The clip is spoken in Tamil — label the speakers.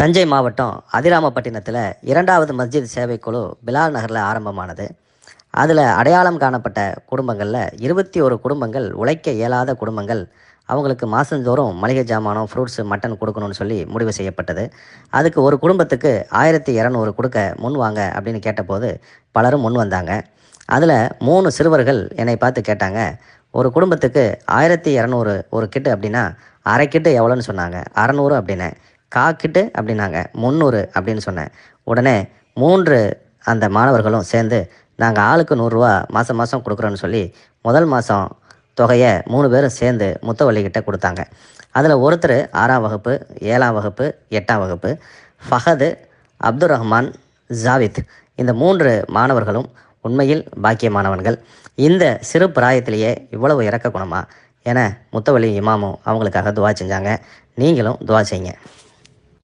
Speaker 1: தஞ்சை மாவட்டம் அதிராமப்பட்டினத்தில் இரண்டாவது மஸ்ஜித் சேவைக்குழு பிலால் நகரில் ஆரம்பமானது. அதில் அடையாளம் காணப்பட்ட குடும்பங்களில் இருபத்தி ஒரு குடும்பங்கள் உழைக்க இயலாத குடும்பங்கள். அவங்களுக்கு மாதந்தோறும் மளிகை ஜாமானம் ஃப்ரூட்ஸு மட்டன் கொடுக்கணும்னு சொல்லி முடிவு செய்யப்பட்டது. அதுக்கு ஒரு குடும்பத்துக்கு ஆயிரத்தி இரநூறு கொடுக்க முன் வாங்க அப்படின்னு கேட்டபோது பலரும் முன் வந்தாங்க. அதில் மூணு சிறுவர்கள் என்னை பார்த்து கேட்டாங்க ஒரு குடும்பத்துக்கு ஆயிரத்தி இரநூறு ஒரு கிட்டு அப்படின்னா அரை கிட்டு எவ்வளோன்னு சொன்னாங்க. அறநூறு அப்படின்னு காக்கிட்டு அப்படின்னாங்க. முந்நூறு அப்படின்னு சொன்னேன். உடனே மூன்று அந்த மாணவர்களும் சேர்ந்து நாங்கள் ஆளுக்கு நூறுரூவா மாதம் மாதம் கொடுக்குறோன்னு சொல்லி முதல் மாதம் தொகையை மூணு பேரும் சேர்ந்து முத்தவள்ளிக்கிட்ட கொடுத்தாங்க. அதில் ஒருத்தர் ஆறாம் வகுப்பு ஏழாம் வகுப்பு எட்டாம் வகுப்பு ஃபஹது அப்துல் ரஹ்மான் ஜாவித். இந்த மூன்று மாணவர்களும் உண்மையில் பாக்கியமானவன்கள். இந்த சிறு பிராயத்திலேயே இவ்வளவு இறக்க குணமா? என முத்தவள்ளி இமாமும் அவங்களுக்காக துவா செஞ்சாங்க. நீங்களும் துவா செய்யுங்க.